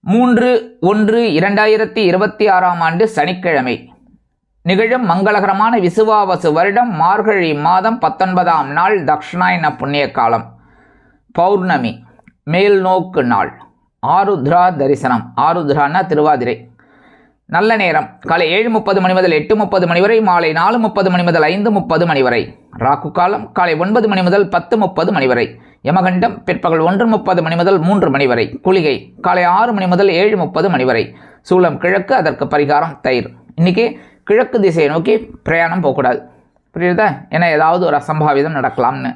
மூன்று ஒன்று இரண்டாயிரத்தி இருபத்தி ஆறாம் ஆண்டு சனிக்கிழமை. நிகழும் மங்களகரமான விசுவாவசு வருடம் மார்கழி மாதம் பத்தொன்பதாம் நாள் தக்ஷணாயன புண்ணிய காலம். பௌர்ணமி மேல் நோக்கு நாள். ஆருத்ரா தரிசனம். ஆருத்ரான்னா திருவாதிரை. நல்ல நேரம். காலை ஏழு முப்பது மணி முதல் எட்டு முப்பது மணி வரை மாலை நாலு முப்பது மணி முதல் ஐந்து முப்பது மணி வரை. ராக்கு காலம் காலை ஒன்பது மணி முதல் பத்து முப்பது மணி வரை. யமகண்டம் பிற்பகல் ஒன்று முப்பது மணி முதல் மூன்று மணி வரை. குளிகை காலை ஆறு மணி முதல் ஏழு முப்பது மணி வரை. சூலம் கிழக்கு அதற்கு பரிகாரம் தயிர். இன்னைக்கு கிழக்கு திசையை நோக்கி பிரயாணம் போகக்கூடாது. புரியுதா? ஏன்னா ஏதாவது ஒரு அசம்பாவிதம் நடக்கலாம்னு.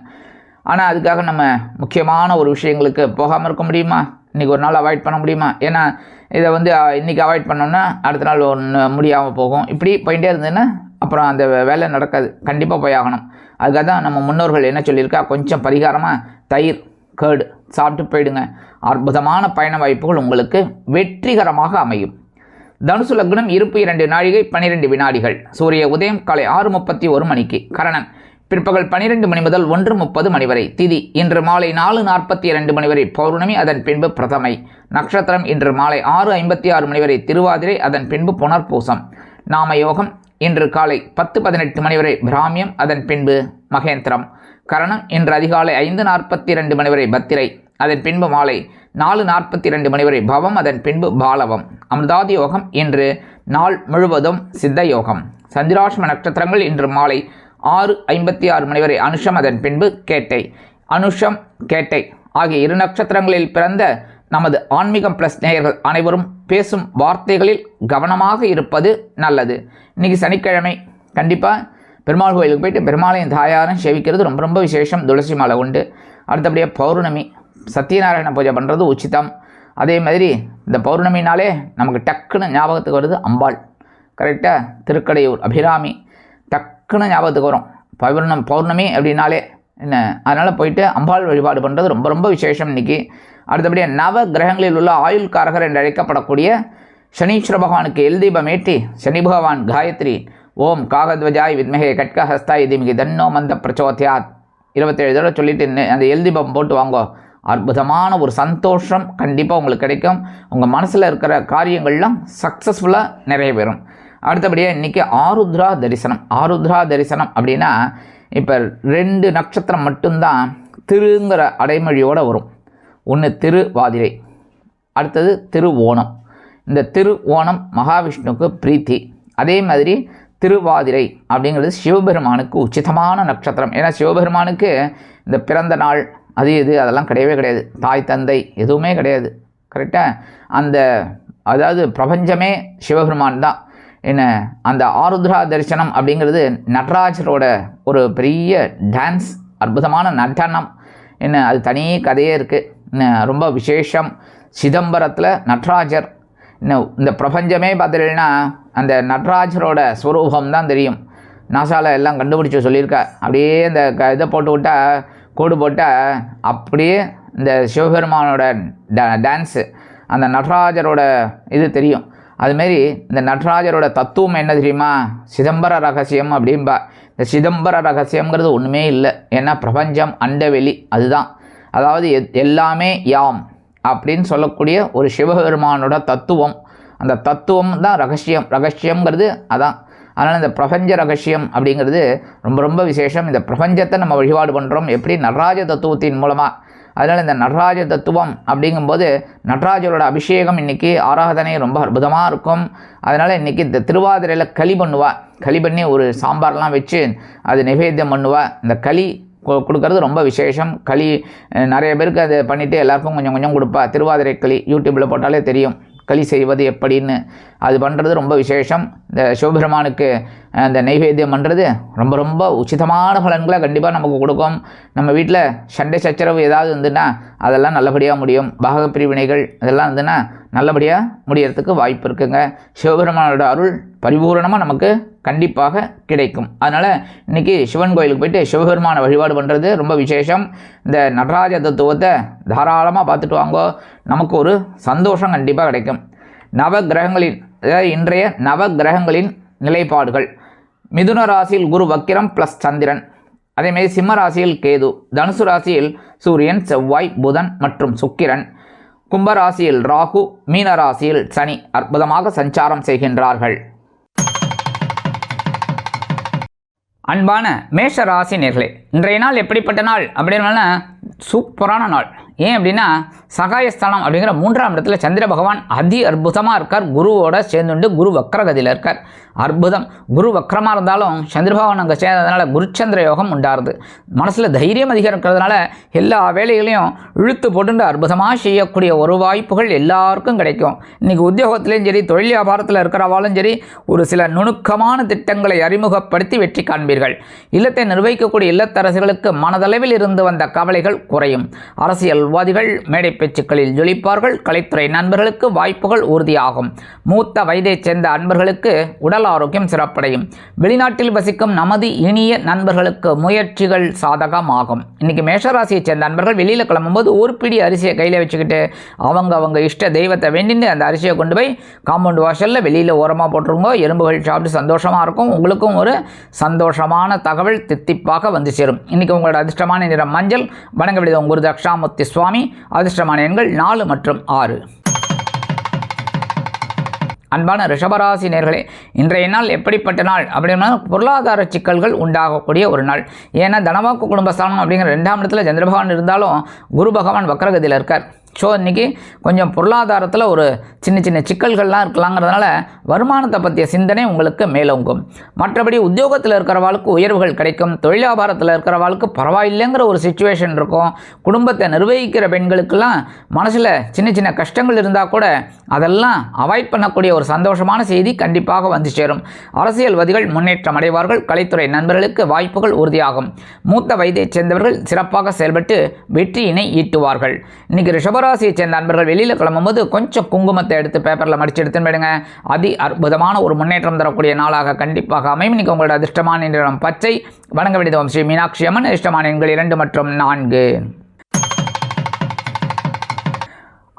ஆனால் அதுக்காக நம்ம முக்கியமான ஒரு விஷயங்களுக்கு போகாமல் இருக்க முடியுமா? இன்றைக்கி ஒரு நாள் அவாய்ட் பண்ண முடியுமா? ஏன்னா இதை வந்து இன்றைக்கி இன்னைக்கு அவாய்ட் பண்ணோம்னா அடுத்த நாள் ஒன்று முடியாமல் போகும். இப்படி போயிட்டே இருந்ததுன்னா அப்புறம் அந்த வேலை நடக்காது. கண்டிப்பாக போய் ஆகணும். அதுக்காக தான் நம்ம முன்னோர்கள் என்ன சொல்லியிருக்கா? கொஞ்சம் பரிகாரமாக தயிர் கேடு சாப்பிட்டு போயிடுங்க. அற்புதமான பயண வாய்ப்புகள் உங்களுக்கு வெற்றிகரமாக அமையும். தனுசு லக்னம் இருப்பு இரண்டு நாழிகை பன்னிரெண்டு வினாடிகள். சூரிய உதயம் காலை ஆறு முப்பத்தி ஒரு மணிக்கு. கரணன். பிற்பகல் பன்னிரெண்டு மணி முதல் ஒன்று முப்பது மணி வரை. திதி. இன்று மாலை நாலு நாற்பத்தி இரண்டு மணி வரை. பௌர்ணமி அதன் பின்பு பிரதமை. நட்சத்திரம் இன்று மாலை ஆறு ஐம்பத்தி ஆறு மணி வரை. திருவாதிரை அதன் பின்பு புனர்பூசம். நாம யோகம் இன்று காலை பத்து பதினெட்டு மணி வரை பிராமியம் அதன் பின்பு மகேந்திரம். கரணம் இன்று அதிகாலை ஐந்து நாற்பத்தி இரண்டு மணி வரை பத்திரை அதன் பின்பு மாலை நாலு நாற்பத்தி இரண்டு மணி வரை பவம் அதன் பின்பு பாலவம். அமிர்தாதி யோகம் இன்று நாள் முழுவதும் சித்த யோகம். சந்திராஷ்ம நட்சத்திரங்கள் இன்று மாலை ஆறு ஐம்பத்தி ஆறு மணி வரை அனுஷம் அதன் பின்பு கேட்டை. அனுஷம் கேட்டை ஆகிய இரு நட்சத்திரங்களில் பிறந்த நமது ஆன்மீகம் ப்ளஸ் நேயர்கள் அனைவரும் பேசும் வார்த்தைகளில் கவனமாக இருப்பது நல்லது. இன்னைக்கு சனிக்கிழமை. கண்டிப்பாக பெருமாள் கோயிலுக்கு போயிட்டு பெருமாளையும் தாயாரும் சேவிக்கிறது ரொம்ப ரொம்ப விசேஷம். துளசி மாலை உண்டு. அடுத்தபடியாக பௌர்ணமி. சத்யநாராயண பூஜை பண்ணுறது உச்சிதம். அதே மாதிரி இந்த பௌர்ணமினாலே நமக்கு டக்குன்னு ஞாபகத்துக்கு வருது அம்பாள். கரெக்டாக திருக்கடையூர் அபிராமி. டக்குன்னு ஞாபகத்துக்கு வரும். பௌர்ணம் பௌர்ணமி அப்படின்னாலே என்ன? அதனால் போயிட்டு அம்பாள் வழிபாடு பண்ணுறது ரொம்ப ரொம்ப விசேஷம் இன்றைக்கி அடுத்தபடியாக நவ கிரகங்களில் உள்ள ஆயுள்காரகர் என்று அழைக்கப்படக்கூடிய சனீஸ்வர பகவானுக்கு எல்தீபம் ஏற்றி சனி பகவான் காயத்ரி ஓம் காகத்வஜாய் வித்மகே கட்கஹஸ்தாய் தீமிகி தன்னோ மந்த பிரச்சோத்தியாத் இருபத்தேழு தடவை சொல்லிட்டு அந்த எல் தீபம் போட்டு வாங்கோ. அற்புதமான ஒரு சந்தோஷம் கண்டிப்பாக உங்களுக்கு கிடைக்கும். உங்கள் மனசில் இருக்கிற காரியங்கள்லாம் சக்ஸஸ்ஃபுல்லாக நிறைவேறும் அடுத்தபடியாக இன்றைக்கி ஆருத்ரா தரிசனம். ஆருத்ரா தரிசனம் அப்படின்னா இப்போ ரெண்டு நட்சத்திரம் மட்டும்தான் திருங்கிற அடைமொழியோடு வரும். ஒன்று திருவாதிரை அடுத்தது திரு ஓணம் இந்த திரு ஓணம் மகாவிஷ்ணுவுக்கு பிரீத்தி. அதே மாதிரி திருவாதிரை அப்படிங்கிறது சிவபெருமானுக்கு உச்சிதமான நட்சத்திரம். ஏன்னா சிவபெருமானுக்கு இந்த பிறந்த நாள் அது இது அதெல்லாம் கிடையவே கிடையாது. தாய் தந்தை எதுவுமே கிடையாது. கரெக்டாக அந்த அதாவது பிரபஞ்சமே சிவபெருமான் தான். என்ன அந்த ஆருத்ரா தரிசனம் அப்படிங்கிறது நடராஜரோட ஒரு பெரிய டான்ஸ் அற்புதமான நடனம். என்ன அது தனி கதையே இருக்குது ரொம்ப விசேஷம். சிதம்பரத்தில் நட்ராஜர். இன்னும் இந்த பிரபஞ்சமே பார்த்துட்டீங்கன்னா அந்த நட்ராஜரோட ஸ்வரூபம் தான் தெரியும். நாசாவில் எல்லாம் கண்டுபிடிச்சி சொல்லியிருக்கா. அப்படியே இந்த க இதை போட்டு விட்டால் கோடு போட்டால் அப்படியே இந்த சிவபெருமானோட ட டான்ஸு அந்த நடராஜரோட இது தெரியும். அதுமாரி இந்த நடராஜரோட தத்துவம் என்ன தெரியுமா? சிதம்பர ரகசியம் அப்படின்பா இந்த சிதம்பர ரகசியம்ங்கிறது ஒன்றுமே இல்லை. ஏன்னா பிரபஞ்சம் அண்டவெளி அதுதான். அதாவது எத்- எல்லாமே யாம் அப்படின்னு சொல்லக்கூடிய ஒரு சிவபெருமானோட தத்துவம். அந்த தத்துவம் தான் ரகசியம். ரகசியங்கிறது அதான். அதனால் இந்த பிரபஞ்ச ரகசியம் அப்படிங்கிறது ரொம்ப ரொம்ப விசேஷம். இந்த பிரபஞ்சத்தை நம்ம வழிபாடு பண்ணுறோம் எப்படி? நடராஜ தத்துவத்தின் மூலமாக அதனால் இந்த நடராஜ தத்துவம் அப்படிங்கும்போது நடராஜரோட அபிஷேகம் இன்றைக்கி ஆராதனை ரொம்ப அற்புதமாக இருக்கும். அதனால் இன்றைக்கி இந்த திருவாதிரையில் களி பண்ணுவாள் களி பண்ணி ஒரு சாம்பார்லாம் வச்சு அது நிவேத்தியம் பண்ணுவாள் இந்த களி கொடுக்கறது ரொம்ப விசேஷம். களி நிறைய பேருக்கு அதை பண்ணிவிட்டு எல்லாருக்கும் கொஞ்சம் கொஞ்சம் கொடுப்பா. திருவாதிரை களி யூடியூப்பில் போட்டாலே தெரியும். களி செய்வது எப்படின்னு. அது பண்ணுறது ரொம்ப விசேஷம். இந்த சிவபெருமானுக்கு அந்த நைவேத்தியம் பண்ணுறது ரொம்ப ரொம்ப உச்சிதமான பலன்களை கண்டிப்பாக நமக்கு கொடுக்கும். நம்ம வீட்டில் சண்டை சச்சரவு ஏதாவது இருந்துன்னா அதெல்லாம் நல்லபடியாக முடியும். பாக பிரிவினைகள் இதெல்லாம் இருந்துன்னா நல்லபடியாக முடியறதுக்கு வாய்ப்பு இருக்குங்க. சிவபெருமானோட அருள் பரிபூரணமாக நமக்கு கண்டிப்பாக கிடைக்கும். அதனால் இன்றைக்கி சிவன் கோயிலுக்கு போயிட்டு சிவபெருமானை வழிபாடு பண்ணுறது ரொம்ப விசேஷம். இந்த நடராஜ தத்துவத்தை தாராளமாக பார்த்துட்டு வாங்கோ. நமக்கு ஒரு சந்தோஷம் கண்டிப்பாக கிடைக்கும். நவ கிரகங்களின் அதாவது இன்றைய நவ கிரகங்களின் நிலைப்பாடுகள். மிதுன ராசியில் குரு வக்கிரம் ப்ளஸ் சந்திரன். அதேமாரி சிம்ம ராசியில் கேது தனுசு ராசியில் சூரியன் செவ்வாய் புதன் மற்றும் சுக்கிரன். கும்பராசியில் ராகு மீன ராசியில் சனி அற்புதமாக சஞ்சாரம் செய்கின்றார்கள். அன்பான மேஷ ராசி நேர்களே இன்றைய நாள் எப்படிப்பட்ட நாள் அப்படின்னா சூப்பரான நாள். ஏன் அப்படின்னா சகாயஸ்தானம் அப்படிங்கிற மூன்றாம் இடத்துல சந்திர பகவான் அதி அற்புதமாக இருக்கார். குருவோட சேர்ந்துண்டு குரு வக்ரகதியில் இருக்கார். அற்புதம். குரு வக்ரமாக இருந்தாலும் சந்திர பகவான் அங்கே சேர்ந்ததுனால குருச்சந்திர யோகம் உண்டாருது. மனசில் தைரியம் அதிகம் இருக்கிறதுனால எல்லா வேலைகளையும் இழுத்து போட்டு அற்புதமாக செய்யக்கூடிய ஒரு வாய்ப்புகள் எல்லாருக்கும் கிடைக்கும். இன்றைக்கி உத்தியோகத்திலையும் சரி தொழில் வியாபாரத்தில் இருக்கிறவாலும் சரி ஒரு சில நுணுக்கமான திட்டங்களை அறிமுகப்படுத்தி வெற்றி காண்பீர்கள். இல்லத்தை நிர்வகிக்கக்கூடிய இல்லத்தரசுகளுக்கு மனதளவில் இருந்து வந்த கவலைகள் குறையும். அரசியல்வாதிகள் மேடை பேச்சுக்களில் ஜொலிப்பார்கள். கலைத்துறை நண்பர்களுக்கு வாய்ப்புகள் உறுதியாகும். மூத்த வயதைச் சேர்ந்த அன்பர்களுக்கு உடல் ஆரோக்கியம் சிறப்படையும். வெளிநாட்டில் வசிக்கும் நமது இனிய நண்பர்களுக்கு முயற்சிகள் சாதகமாகும். இன்னைக்கு மேஷராசியைச் சேர்ந்த நண்பர்கள் வெளியில் கிளம்பும்போது ஒரு பிடி அரிசியை கையில் வச்சுக்கிட்டு அவங்க அவங்க இஷ்ட தெய்வத்தை வேண்டிட்டு அந்த அரிசியை கொண்டு போய் காம்பவுண்ட் வாசலில் வெளியில் ஓரமாக போட்டுருங்க. எறும்புகள் சாப்பிட்டு சந்தோஷமாக இருக்கும். உங்களுக்கும் ஒரு சந்தோஷமான தகவல் தித்திப்பாக வந்து சேரும். இன்றைக்கி உங்களோட அதிர்ஷ்டமான நிறம் மஞ்சள். வணங்க விடுதோம் குரு தக்ஷாமூர்த்தி சுவாமி. அதிர்ஷ்டமான எண்கள் நாலு மற்றும் ஆறு. அன்பான ரிஷபராசி நேர்களே இன்றைய நாள் எப்படிப்பட்ட நாள்? அப்படின்னா பொருளாதார சிக்கல்கள் உண்டாகக்கூடிய ஒரு நாள். ஏன்னா தனவாக்கு குடும்பஸ்தானம் அப்படிங்கிற ரெண்டாம் இடத்துல சந்திர பகவான் இருந்தாலும் குரு பகவான் வக்கரகதியில் இருக்கார். ஸோ இன்றைக்கி கொஞ்சம் பொருளாதாரத்தில் ஒரு சின்ன சின்ன சிக்கல்கள்லாம் இருக்கலாங்கிறதுனால வருமானத்தை பற்றிய சிந்தனை உங்களுக்கு மேலோங்கும். மற்றபடி உத்தியோகத்தில் இருக்கிறவாளுக்கு உயர்வுகள் கிடைக்கும். தொழில் வியாபாரத்தில் இருக்கிறவாளுக்கு பரவாயில்லைங்கிற ஒரு சுச்சுவேஷன் இருக்கும். குடும்பத்தை நிர்வகிக்கிற பெண்களுக்கெல்லாம் மனசில் சின்ன சின்ன கஷ்டங்கள் இருந்தால் கூட அதெல்லாம் அவாய்ட் பண்ணக்கூடிய ஒரு சந்தோஷமான செய்தி கண்டிப்பாக வந்து சேரும். அரசியல்வாதிகள் முன்னேற்றம் அடைவார்கள். கலைத்துறை நண்பர்களுக்கு வாய்ப்புகள் உறுதியாகும். மூத்த வயதைச் சேர்ந்தவர்கள் சிறப்பாக செயல்பட்டு வெற்றியினை ஈட்டுவார்கள். இன்னைக்கு கும்பராசியை சேர்ந்த நண்பர்கள் வெளியில் கிளம்பும்போது கொஞ்சம் குங்குமத்தை எடுத்து பேப்பரில் மடிச்சு எடுத்துன்னு போயிடுங்க. அதி அற்புதமான ஒரு முன்னேற்றம் தரக்கூடிய நாளாக கண்டிப்பாக அமையும். இன்னைக்கு உங்களோட அதிர்ஷ்டமான நிறம் பச்சை. வணங்க வேண்டியது ஸ்ரீ மீனாட்சி அம்மன். அதிர்ஷ்டமான எண்கள் இரண்டு மற்றும் நான்கு.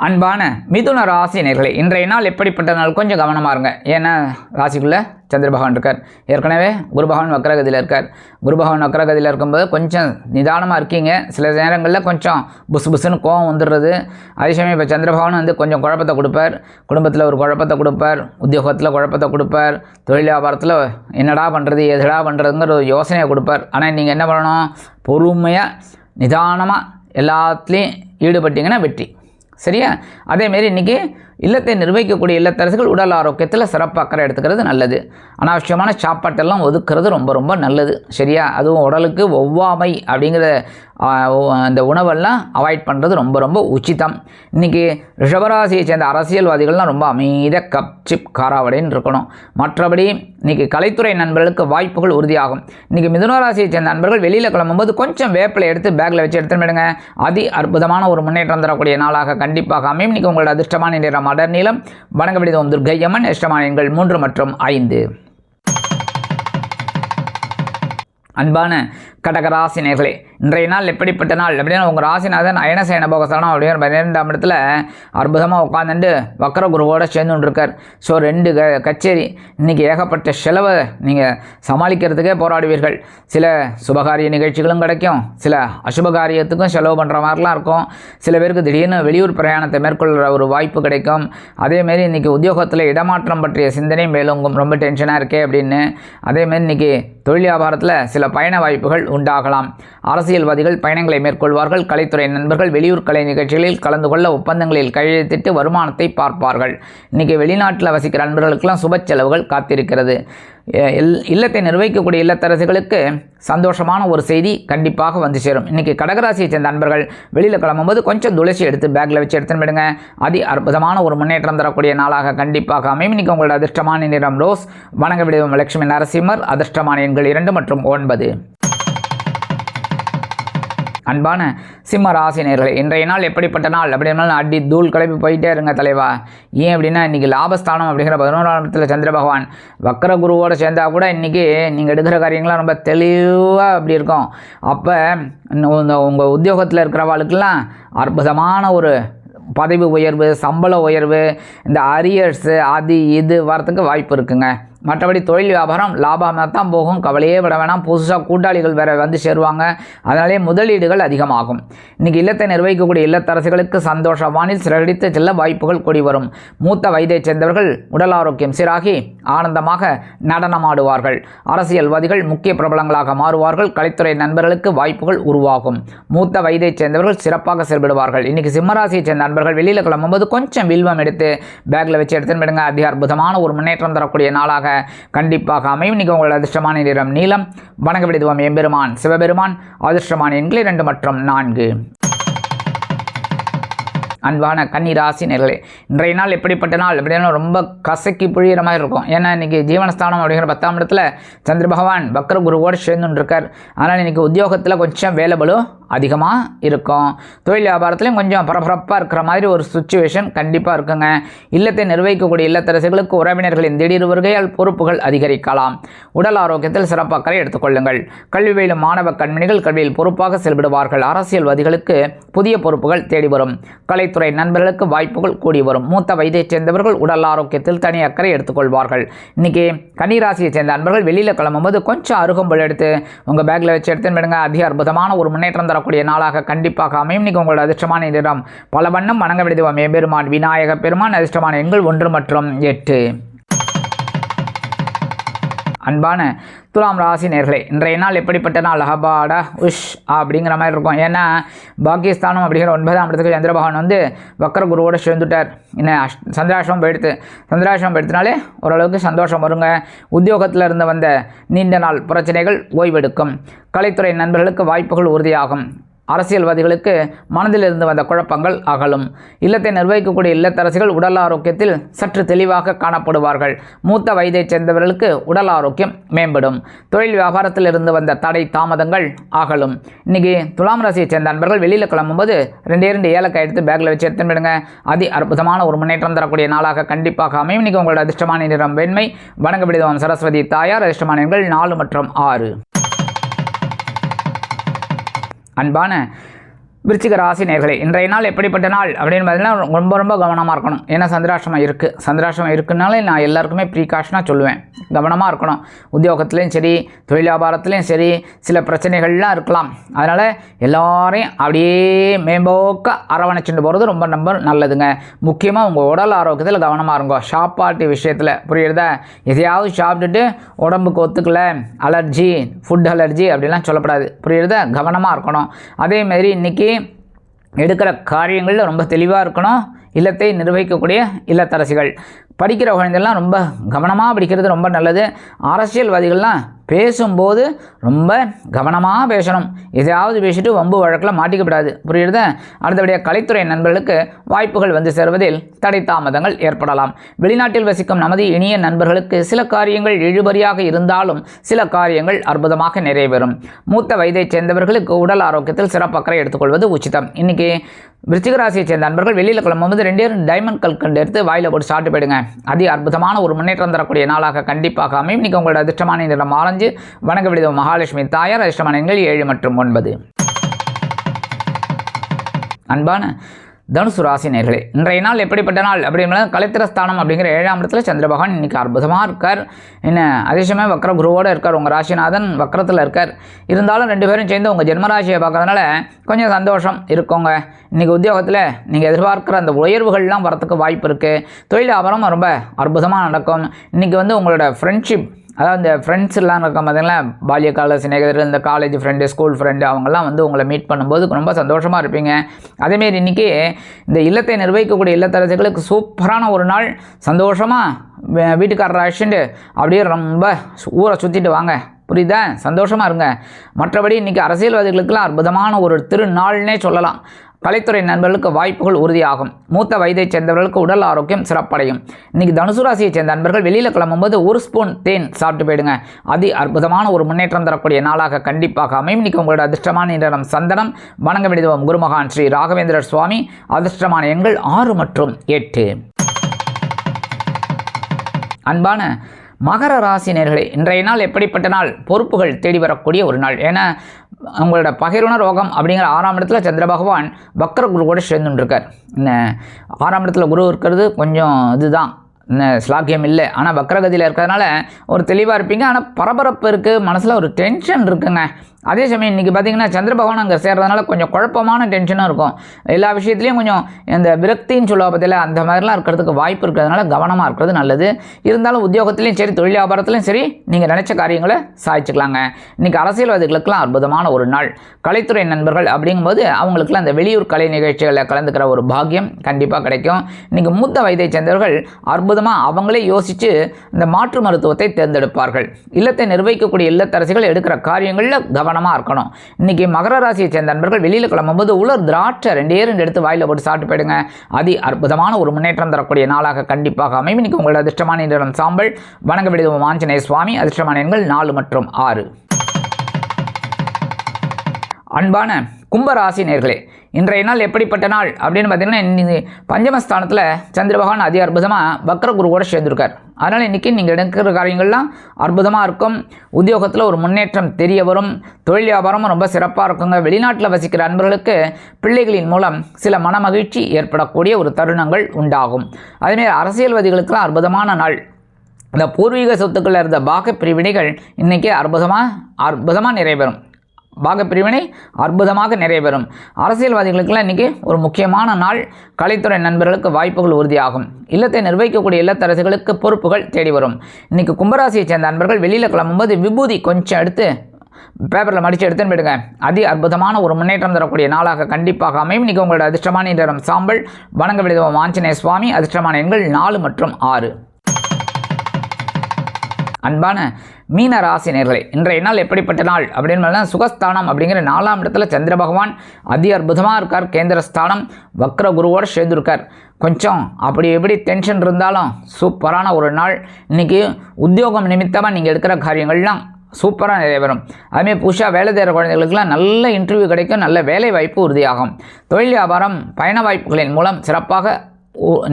அன்பான மிதுன ராசி நேர்களை இன்றைய நாள் எப்படிப்பட்ட நாள் கொஞ்சம் கவனமாக இருங்க. ஏன்னா ராசிக்குள்ளே சந்திர பகவான் இருக்கார். ஏற்கனவே குரு பகவான் வக்ரகதியில் இருக்கார். குரு பகவான் வக்ரகதியில் இருக்கும்போது கொஞ்சம் நிதானமாக இருக்கீங்க. சில நேரங்களில் கொஞ்சம் புசு புசுன்னு கோவம் வந்துடுறது. அதே சமயம் இப்போ சந்திர பகவான் வந்து கொஞ்சம் குழப்பத்தை கொடுப்பார். குடும்பத்தில் ஒரு குழப்பத்தை கொடுப்பார். உத்தியோகத்தில் குழப்பத்தை கொடுப்பார். தொழில் வியாபாரத்தில் என்னடா பண்ணுறது எதுடா பண்ணுறதுங்கிற ஒரு யோசனையை கொடுப்பார். ஆனால் நீங்கள் என்ன பண்ணணும்? பொறுமையாக நிதானமாக எல்லாத்துலேயும் ஈடுபட்டீங்கன்னா வெற்றி. சரியா? அதேமாரி இன்றைக்கி இல்லத்தை நிர்வகிக்கக்கூடிய இல்லத்தரசுகள் உடல் ஆரோக்கியத்தில் சிறப்பு அக்கறை எடுத்துக்கிறது நல்லது. அனாவசியமான சாப்பாட்டெல்லாம் ஒதுக்கிறது ரொம்ப ரொம்ப நல்லது. சரியா? அதுவும் உடலுக்கு ஒவ்வாமை அப்படிங்கிற அந்த உணவெல்லாம் அவாய்ட் பண்ணுறது ரொம்ப ரொம்ப உச்சிதம். இன்றைக்கி ரிஷபராசியை சேர்ந்த அரசியல்வாதிகள்லாம் ரொம்ப அமைத கப் சிப் காராவடைன்னு இருக்கணும். மற்றபடி இன்றைக்கி கலைத்துறை நண்பர்களுக்கு வாய்ப்புகள் உறுதியாகும். இன்றைக்கி மிதுனராசியை சேர்ந்த நண்பர்கள் வெளியில் கிளம்பும்போது கொஞ்சம் வேப்பில் எடுத்து பேக்கில் வச்சு எடுத்துன்னு விடுங்க அதி அற்புதமான ஒரு முன்னேற்றம் தரக்கூடிய நாளாக கண்டிப்பாக அமையும். இன்றைக்கி உங்களோட அதிர்ஷ்டமான நிறம் அடர் நீளம். வணங்க விடுதோம் துர்க்கையம்மன் இஷ்டமான எண்கள் மூன்று மற்றும் ஐந்து. அன்பான கடகராசி நேர்களே இன்றைய நாள் எப்படிப்பட்ட நாள்? அப்படின்னா உங்கள் ராசிநாதன் அயனசேன போகஸ்தானம் அப்படிங்கிற பன்னிரெண்டாம் இடத்துல அற்புதமாக உட்காந்துட்டு வக்கர குருவோட சேர்ந்து இருக்கார் ஸோ ரெண்டு க கச்சேரி இன்றைக்கி ஏகப்பட்ட செலவை நீங்கள் சமாளிக்கிறதுக்கே போராடுவீர்கள். சில சுபகாரிய நிகழ்ச்சிகளும் கிடைக்கும் சில அசுபகாரியத்துக்கும் செலவு பண்ணுற மாதிரிலாம் இருக்கும். சில பேருக்கு திடீர்னு வெளியூர் பிரயாணத்தை மேற்கொள்கிற ஒரு வாய்ப்பு கிடைக்கும். அதேமாரி இன்றைக்கி உத்தியோகத்தில் இடமாற்றம் பற்றிய சிந்தனை மேலோங்கும் ரொம்ப டென்ஷனாக இருக்கே அப்படின்னு. அதேமாரி இன்றைக்கி தொழில் வியாபாரத்தில் சில பயண வாய்ப்புகள் உண்டாகலாம். அரசியல்வாதிகள் பயணங்களை மேற்கொள்வார்கள். கலைத்துறை நண்பர்கள் வெளியூர் கலை நிகழ்ச்சிகளில் கலந்து கொள்ள ஒப்பந்தங்களில் கையெழுத்திட்டு வருமானத்தை பார்ப்பார்கள். இன்றைக்கி வெளிநாட்டில் வசிக்கிற நண்பர்களுக்கெல்லாம் சுப செலவுகள் காத்திருக்கிறது. இல்- இல்லத்தை நிர்வகிக்கக்கூடிய இல்லத்தரசிகளுக்கு சந்தோஷமான ஒரு செய்தி கண்டிப்பாக வந்து சேரும். இன்னைக்கு கடகராசியை சேர்ந்த நண்பர்கள் வெளியில் கிளம்பும்போது கொஞ்சம் துளசி எடுத்து பேக்கில் வச்சு எடுத்துன்னு விடுங்க அதி அற்புதமான ஒரு முன்னேற்றம் தரக்கூடிய நாளாக கண்டிப்பாக அமையும். இன்னைக்கு உங்களோட அதிர்ஷ்டமான நிறம் ரோஸ். வணங்க விடுவோம் லட்சுமி நரசிம்மர். அதிர்ஷ்டமான எண்கள் இரண்டு மற்றும் ஒன்பது. அன்பான சிம்ம ராசினியர்களே இன்றைய நாள் எப்படிப்பட்ட நாள்? அப்படின்னாலும் அடி தூள் கிளப்பி போயிட்டே இருங்க தலைவா. ஏன் அப்படின்னா இன்றைக்கி லாபஸ்தானம் அப்படிங்கிற பதினோராம் இடத்துல சந்திர பகவான் வக்கர குருவோடு சேர்ந்தா கூட இன்றைக்கி நீங்கள் எடுக்கிற காரியங்கள்லாம் ரொம்ப தெளிவாக அப்படி இருக்கும். அப்போ உங்கள் உத்தியோகத்தில் இருக்கிறவாளுக்கெல்லாம் அற்புதமான ஒரு பதவி உயர்வு சம்பள உயர்வு இந்த அரியர்ஸு அது இது வரத்துக்கு வாய்ப்பு இருக்குங்க. மற்றபடி தொழில் வியாபாரம் லாபமாக தான் போகும். கவலையே விட வேணாம். புதுசாக கூட்டாளிகள் வேறு வந்து சேருவாங்க. அதனாலே முதலீடுகள் அதிகமாகும். இன்றைக்கி இல்லத்தை நிர்வகிக்கக்கூடிய இல்லத்தரசிகளுக்கு சந்தோஷ வானில் சிறகடித்து செல்ல வாய்ப்புகள் கூடி வரும். மூத்த வயதைச் சேர்ந்தவர்கள் உடல் ஆரோக்கியம் சீராகி ஆனந்தமாக நடனமாடுவார்கள். அரசியல்வாதிகள் முக்கிய பிரபலங்களாக மாறுவார்கள். கலைத்துறை நண்பர்களுக்கு வாய்ப்புகள் உருவாகும். மூத்த வயதைச் சேர்ந்தவர்கள் சிறப்பாக செயல்படுவார்கள். இன்றைக்கி சிம்மராசியைச் சேர்ந்த நண்பர்கள் வெளியில் கிளம்பும்போது கொஞ்சம் வில்வம் எடுத்து பேக்கில் வச்சு எடுத்துன்னு விடுங்க அதி அற்புதமான ஒரு முன்னேற்றம் தரக்கூடிய நாளாக கண்டிப்பாக அமையும். இன்றைக்கி உங்களோட அதிர்ஷ்டமான நிறம் நீளம். வணங்க விடுதுவோம் எம்பெருமான் சிவபெருமான் அதிர்ஷ்டமான எண்கள் இரண்டு மற்றும் நான்கு. அன்பான கன்னிராசி ராசி இன்றைய நாள் எப்படிப்பட்ட நாள்? அப்படின்னா ரொம்ப கசக்கி புழியிற மாதிரி இருக்கும். ஏன்னா இன்றைக்கி ஜீவனஸ்தானம் அப்படிங்கிற பத்தாம் இடத்துல சந்திர பகவான் வக்கர குருவோடு சேர்ந்துன்னு இருக்கார் அதனால் இன்றைக்கி உத்தியோகத்தில் கொஞ்சம் வேலைபளு அதிகமாக இருக்கும். தொழில் வியாபாரத்துலையும் கொஞ்சம் பரபரப்பாக இருக்கிற மாதிரி ஒரு சுச்சுவேஷன் கண்டிப்பாக இருக்குங்க. இல்லத்தை நிர்வகிக்கக்கூடிய இல்லத்தரசிகளுக்கு உறவினர்களின் திடீர் வருகையால் பொறுப்புகள் அதிகரிக்கலாம். உடல் ஆரோக்கியத்தில் சிறப்பு அக்கறை எடுத்துக்கொள்ளுங்கள் கல்வி பயிலும் மாணவ கண்மணிகள் கல்வியில் பொறுப்பாக செயல்படுவார்கள். அரசியல்வாதிகளுக்கு புதிய பொறுப்புகள் தேடி வரும். கலைத்துறை நண்பர்களுக்கு வாய்ப்புகள் கூடி வரும். மூத்த வயதைச் சேர்ந்தவர்கள் உடல் ஆரோக்கியத்தில் தனி அக்கறை எடுத்துக்கொள்வார்கள் இன்னைக்கு கன்னிராசியை சேர்ந்த நண்பர்கள் வெளியில் கிளம்பும்போது கொஞ்சம் அருகம்புல் எடுத்து உங்கள் பேக்கில் வச்சு எடுத்துன்னு போயிடுங்க. அதிக அற்புதமான ஒரு முன்னேற்றம் தரக்கூடிய நாளாக கண்டிப்பாக அமையும். இன்னைக்கு உங்களோட அதிர்ஷ்டமான நிறம் பல வண்ணம் வணங்க விடுதுவோம் எம்பெருமான் விநாயக பெருமான் அதிர்ஷ்டமான எண்கள் ஒன்று மற்றும் எட்டு. அன்பான துலாம் ராசி நேர்களே இன்றைய நாள் எப்படிப்பட்ட நாள் அஹபாடா உஷ் அப்படிங்கிற மாதிரி இருக்கும். ஏன்னா பாகிஸ்தானம் அப்படிங்கிற ஒன்பதாம் இடத்துக்கு சந்திரபகவான் வந்து வக்கர குருவோட சேர்ந்துட்டார். என்ன அஷ் சந்திராசிரமம் போயிடுத்து. சந்திராசிரமம் போயிடுத்தினாலே ஓரளவுக்கு சந்தோஷம் வருங்க. உத்தியோகத்தில் இருந்து வந்த நீண்ட நாள் பிரச்சனைகள் ஓய்வெடுக்கும். கலைத்துறை நண்பர்களுக்கு வாய்ப்புகள் உறுதியாகும். அரசியல்வாதிகளுக்கு மனதில் இருந்து வந்த குழப்பங்கள் அகலும். இல்லத்தை நிர்வகிக்கக்கூடிய இல்லத்தரசிகள் உடல் ஆரோக்கியத்தில் சற்று தெளிவாக காணப்படுவார்கள். மூத்த வயதைச் சேர்ந்தவர்களுக்கு உடல் ஆரோக்கியம் மேம்படும். தொழில் வியாபாரத்தில் இருந்து வந்த தடை தாமதங்கள் அகலும். இன்னைக்கு துலாம் ராசியைச் சேர்ந்த நண்பர்கள் வெளியில் கிளம்பும்போது ரெண்டே ரெண்டு ஏலக்காய் எடுத்து பேக்கில் வச்சு எடுத்துன்னு அதி அற்புதமான ஒரு முன்னேற்றம் தரக்கூடிய நாளாக கண்டிப்பாக அமையும். இன்னைக்கு உங்களோட அதிர்ஷ்டமான நிறம் வெண்மை. வணங்க விடுதவன் சரஸ்வதி தாயார். அதிர்ஷ்டமான எண்கள் நாலு மற்றும் ஆறு. அன்பான விருச்சிக ராசி நேர்களை இன்றைய நாள் எப்படிப்பட்ட நாள் அப்படின்னு பார்த்தீங்கன்னா ரொம்ப ரொம்ப கவனமாக இருக்கணும். ஏன்னா சந்திராஷ்டமம் இருக்குது சந்திராஷ்டமம் இருக்குனாலே நான் எல்லாருக்குமே ப்ரீகாஷனாக சொல்லுவேன். கவனமாக இருக்கணும். உத்தியோகத்துலேயும் சரி தொழில் வியாபாரத்துலேயும் சரி சில பிரச்சனைகள்லாம் இருக்கலாம். அதனால் எல்லாரையும் அப்படியே மேம்போக்க அரவணைச்சுட்டு போகிறது ரொம்ப ரொம்ப நல்லதுங்க. முக்கியமாக உங்கள் உடல் ஆரோக்கியத்தில் கவனமாக இருங்கோ. சாப்பாட்டு விஷயத்தில். புரியுறதா? எதையாவது சாப்பிட்டுட்டு உடம்புக்கு ஒத்துக்கல அலர்ஜி ஃபுட் அலர்ஜி அப்படிலாம் சொல்லப்படாது. புரியுறதா? கவனமாக இருக்கணும். அதேமாரி இன்றைக்கி எடுக்கிற காரியங்களில் ரொம்ப தெளிவாக இருக்கணும். இல்லத்தை நிர்வகிக்கக்கூடிய இல்லத்தரசிகள். படிக்கிற குழந்தைலாம் ரொம்ப கவனமாக படிக்கிறது ரொம்ப நல்லது. அரசியல்வாதிகள்லாம் பேசும்போது ரொம்ப கவனமாக பேசணும். எதையாவது பேசிட்டு வம்பு வழக்கில் மாட்டிக்கப்படாது. புரியுறதா? அடுத்தபடியாக கலைத்துறை நண்பர்களுக்கு வாய்ப்புகள் வந்து சேர்வதில் தடை தாமதங்கள் ஏற்படலாம். வெளிநாட்டில் வசிக்கும் நமது இனிய நண்பர்களுக்கு சில காரியங்கள் இழுபறியாக இருந்தாலும் சில காரியங்கள் அற்புதமாக நிறைவேறும். மூத்த வயதைச் சேர்ந்தவர்களுக்கு உடல் ஆரோக்கியத்தில் சிறப்பு அக்கறை எடுத்துக்கொள்வது உச்சிதம். இன்னைக்கு விருச்சிகராசியை சேர்ந்த நண்பர்கள் வெளியில் கிளம்பும்போது ரெண்டே ரெண்டு டைமண்ட் கல்கண்டு எடுத்து வாயில் போட்டு சாப்பிட்டு போயிடுங்க. அதி அற்புதமான ஒரு முன்னேற்றம் தரக்கூடிய நாளாக கண்டிப்பாக அமையும். இன்னைக்கு உங்களோட அதிர்ஷ்டமான நிறம் ஆரஞ்சு வணக்க விடுதம் மகாலட்சுமி தாயார் அதிர்ஷ்டமான ஏழு மற்றும் ஒன்பது. அன்பான தனுசு ராசி நேர்களே இன்றைய நாள் எப்படிப்பட்ட நாள் அப்படின்னா கலைத்திரஸ்தானம் அப்படிங்கிற ஏழாம் இடத்துல சந்திர பகவான் இன்னைக்கு அற்புதமாக இருக்கார். என்ன அதிர்ஷ்டமே வக்கர குருவோடு இருக்கார் உங்கள் ராசிநாதன் வக்கரத்தில் இருக்கார். இருந்தாலும் ரெண்டு பேரும் சேர்ந்து உங்கள் ஜென்மராசியை பார்க்கறதுனால கொஞ்சம் சந்தோஷம் இருக்குங்க. இன்றைக்கி உத்தியோகத்தில் நீங்கள் எதிர்பார்க்குற அந்த உயர்வுகள்லாம் வரத்துக்கு வாய்ப்பு இருக்குது தொழில் வியாபாரம் ரொம்ப அற்புதமாக நடக்கும். இன்றைக்கி வந்து உங்களோட ஃப்ரெண்ட்ஷிப் அதாவது இந்த ஃப்ரெண்ட்ஸ் எல்லாம் இருக்க பார்த்தீங்களா பால்ய கால சிநேகிதர் இந்த காலேஜ் ஃப்ரெண்டு ஸ்கூல் ஃப்ரெண்டு அவங்கெல்லாம் வந்து உங்களை மீட் பண்ணும்போது ரொம்ப சந்தோஷமாக இருப்பீங்க. அதேமாரி இன்றைக்கி இந்த இல்லத்தை நிர்வகிக்கக்கூடிய இல்லத்தரசிகளுக்கு சூப்பரான ஒரு நாள். சந்தோஷமாக வீட்டுக்காரரை அழைச்சிட்டு அப்படியே ரொம்ப ஊரை சுற்றிட்டு வாங்க. புரியுதா? சந்தோஷமாக இருங்க. மற்றபடி இன்றைக்கி அரசியல்வாதிகளுக்கெல்லாம் அற்புதமான ஒரு திருநாள்னே சொல்லலாம். கலைத்துறை நண்பர்களுக்கு வாய்ப்புகள் உறுதியாகும். மூத்த வயதைச் சேர்ந்தவர்களுக்கு உடல் ஆரோக்கியம் சிறப்படையும். இன்னைக்கு தனுசு ராசியைச் சேர்ந்த நண்பர்கள் வெளியில் கிளம்பும்போது ஒரு ஸ்பூன் தேன் சாப்பிட்டு போயிடுங்க. அதி அற்புதமான ஒரு முன்னேற்றம் தரக்கூடிய நாளாக கண்டிப்பாக அமையும். இன்னைக்கு உங்களோட அதிர்ஷ்டமான நிறம் சந்தனம். வணங்க விடுவோம் குருமகான் ஸ்ரீ ராகவேந்திரர் சுவாமி. அதிர்ஷ்டமான எண்கள் ஆறு மற்றும் எட்டு. அன்பான மகர ராசி நேர்களே இன்றைய நாள் எப்படிப்பட்ட நாள்? பொறுப்புகள் தேடி வரக்கூடிய ஒரு நாள். ஏன்னா அவங்களோட பகிர்வுண ரோகம் அப்படிங்கிற ஆறாம் இடத்துல சந்திர பகவான் வக்கர குரு கூட சேர்ந்துட்டுருக்கார் இந்த ஆறாம் இடத்துல குரு இருக்கிறது கொஞ்சம் இதுதான். ஸ்லாக்கியம் இல்லை. ஆனால் வக்ரகதியில் இருக்கிறதுனால ஒரு தெளிவாக இருப்பீங்க. ஆனால் பரபரப்பு இருக்குது மனசில் ஒரு டென்ஷன் இருக்குங்க. அதே சமயம் இன்றைக்கி பார்த்தீங்கன்னா சந்திர பகவான் அங்கே சேர்றதுனால கொஞ்சம் குழப்பமான டென்ஷனும் இருக்கும். எல்லா விஷயத்துலையும் கொஞ்சம் இந்த விரக்தின்னு சொல்லுவா பற்றியில் அந்த மாதிரிலாம் இருக்கிறதுக்கு வாய்ப்பு இருக்கிறதுனால கவனமாக இருக்கிறது நல்லது. இருந்தாலும் உத்தியோகத்துலேயும் சரி தொழில் வியாபாரத்துலையும் சரி நீங்கள் நினச்ச காரியங்களை சாதிச்சுக்கலாங்க. இன்றைக்கி அரசியல்வாதிகளுக்கெல்லாம் அற்புதமான ஒரு நாள். கலைத்துறை நண்பர்கள் அப்படிங்கும்போது அவங்களுக்குலாம் அந்த வெளியூர் கலை நிகழ்ச்சிகளில் கலந்துக்கிற ஒரு பாக்கியம் கண்டிப்பாக கிடைக்கும். இன்றைக்கி மூத்த வயதை சேர்ந்தவர்கள் அற்புதமாக அவங்களே யோசித்து இந்த மாற்று மருத்துவத்தை தேர்ந்தெடுப்பார்கள். இல்லத்தை நிர்வகிக்கக்கூடிய இல்லத்தரசிகள் எடுக்கிற காரியங்களில் கவனமாக இருக்கணும். இன்றைக்கி மகர ராசியை சேர்ந்த நண்பர்கள் வெளியில் கிளம்பும்போது உலர் திராட்சை ரெண்டே ரெண்டு எடுத்து வாயில் போட்டு சாப்பிட்டு போயிடுங்க. அதி அற்புதமான ஒரு முன்னேற்றம் தரக்கூடிய நாளாக கண்டிப்பாக அமையும். இன்றைக்கி உங்களோட அதிர்ஷ்டமான நிறம் சாம்பல் வணங்க விடுவோம் ஆஞ்சநேய சுவாமி. அதிர்ஷ்டமான எண்கள் நாலு மற்றும் ஆறு. அன்பான கும்பராசி நேர்களே இன்றைய நாள் எப்படிப்பட்ட நாள் அப்படின்னு பார்த்தீங்கன்னா பஞ்சமஸ்தானத்தில் சந்திர பகவான் அதி அற்புதமாக வக்கர குருவோட சேர்ந்துருக்கார். அதனால் இன்றைக்கி நீங்கள் எடுக்கிற காரியங்கள்லாம் அற்புதமாக இருக்கும். உத்தியோகத்தில் ஒரு முன்னேற்றம் தெரிய வரும். தொழில் வியாபாரமும் ரொம்ப சிறப்பாக இருக்குங்க. வெளிநாட்டில் வசிக்கிற அன்பர்களுக்கு பிள்ளைகளின் மூலம் சில மனமகிழ்ச்சி ஏற்படக்கூடிய ஒரு தருணங்கள் உண்டாகும். அதேமாரி அரசியல்வாதிகளுக்கெல்லாம் அற்புதமான நாள். இந்த பூர்வீக சொத்துக்களில் இருந்த பாக பிரிவினைகள் இன்றைக்கி அற்புதமாக அற்புதமாக நிறைவேறும். பாகப்பிரிவினை அற்புதமாக நிறைவேறும். அரசியல்வாதிகளுக்கெல்லாம் இன்றைக்கி ஒரு முக்கியமான நாள். கலைத்துறை நண்பர்களுக்கு வாய்ப்புகள் உறுதியாகும். இல்லத்தை நிர்வகிக்கக்கூடிய இல்லத்தரசுகளுக்கு பொறுப்புகள் தேடி வரும். இன்றைக்கி கும்பராசியை சேர்ந்த நண்பர்கள் வெளியில் கிளம்பும்போது விபூதி கொஞ்சம் எடுத்து பேப்பரில் மடித்து எடுத்துன்னு போயிடுங்க. அதி அற்புதமான ஒரு முன்னேற்றம் தரக்கூடிய நாளாக கண்டிப்பாக அமையும். இன்றைக்கி உங்களோட அதிர்ஷ்டமான நிறம் சாம்பல். வணங்க விடுவோம் ஆஞ்சநேய சுவாமி. அதிர்ஷ்டமான எண்கள் நாலு மற்றும் ஆறு. அன்பான மீன ராசி இன்றைய நாள் எப்படிப்பட்ட நாள்? அப்படின்னு பார்த்தா சுகஸ்தானம் அப்படிங்கிற நாலாம் இடத்துல சந்திர பகவான் அதி அற்புதமாக இருக்கார் கேந்திரஸ்தானம் வக்ர குருவோடு சேர்ந்துருக்கார். கொஞ்சம் அப்படி எப்படி டென்ஷன் இருந்தாலும் சூப்பரான ஒரு நாள். இன்றைக்கி உத்தியோகம் நிமித்தமாக நீங்கள் எடுக்கிற காரியங்கள்லாம் சூப்பராக நிறைவேறும் அதுமாதிரி புதுசாக வேலை தேடுற குழந்தைகளுக்கெல்லாம் நல்ல இன்டர்வியூ கிடைக்கும் நல்ல வேலை வாய்ப்பு உறுதியாகும். தொழில் வியாபாரம் பயண வாய்ப்புகளின் மூலம் சிறப்பாக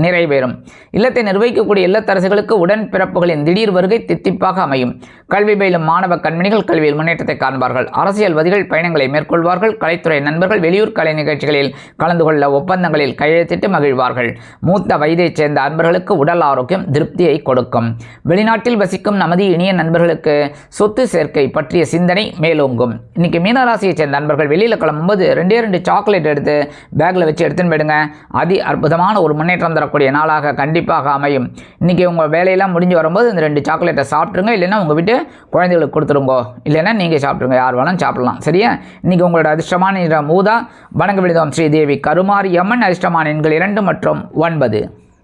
நிறைவேறும். இல்லத்தை நிர்வகிக்கக்கூடிய இல்லத்தரசுகளுக்கு உடன் பிறப்புகளின் திடீர் வருகை தித்திப்பாக அமையும். கல்வி பயிலும் மாணவ கண்மணிகள் கல்வியில் முன்னேற்றத்தை காண்பார்கள். அரசியல்வாதிகள் பயணங்களை மேற்கொள்வார்கள். கலைத்துறை நண்பர்கள் வெளியூர் கலை நிகழ்ச்சிகளில் கலந்து கொள்ள ஒப்பந்தங்களில் கையெழுத்திட்டு மகிழ்வார்கள். மூத்த வயதைச் சேர்ந்த அன்பர்களுக்கு உடல் ஆரோக்கியம் திருப்தியை கொடுக்கும். வெளிநாட்டில் வசிக்கும் நமது இனிய நண்பர்களுக்கு சொத்து சேர்க்கை பற்றிய சிந்தனை மேலோங்கும். இன்னைக்கு மீனராசியைச் சேர்ந்த அன்பர்கள் வெளியில் கிளம்பும்போது ரெண்டே ரெண்டு சாக்லேட் எடுத்து பேக்கில் வச்சு எடுத்துன்னு போயிடுங்க. அதி அற்புதமான ஒரு முன்னேற்றம் தரக்கூடிய நாளாக கண்டிப்பாக அமையும். இன்றைக்கி உங்கள் வேலையெல்லாம் முடிஞ்சு வரும்போது இந்த ரெண்டு சாக்லேட்டை சாப்பிட்ருங்க இல்லைன்னா உங்கள் வீட்டு குழந்தைகளுக்கு கொடுத்துருங்கோ. இல்லைன்னா நீங்கள் சாப்பிட்ருங்க யார் வேணாலும் சாப்பிடலாம். சரியா? இன்றைக்கி உங்களோட அதிர்ஷ்டமான நிறம் ஊதா வணங்க விழுதம் ஸ்ரீதேவி கருமாரி அம்மன் அதிர்ஷ்டமான எண்கள் இரண்டு மற்றும் ஒன்பது.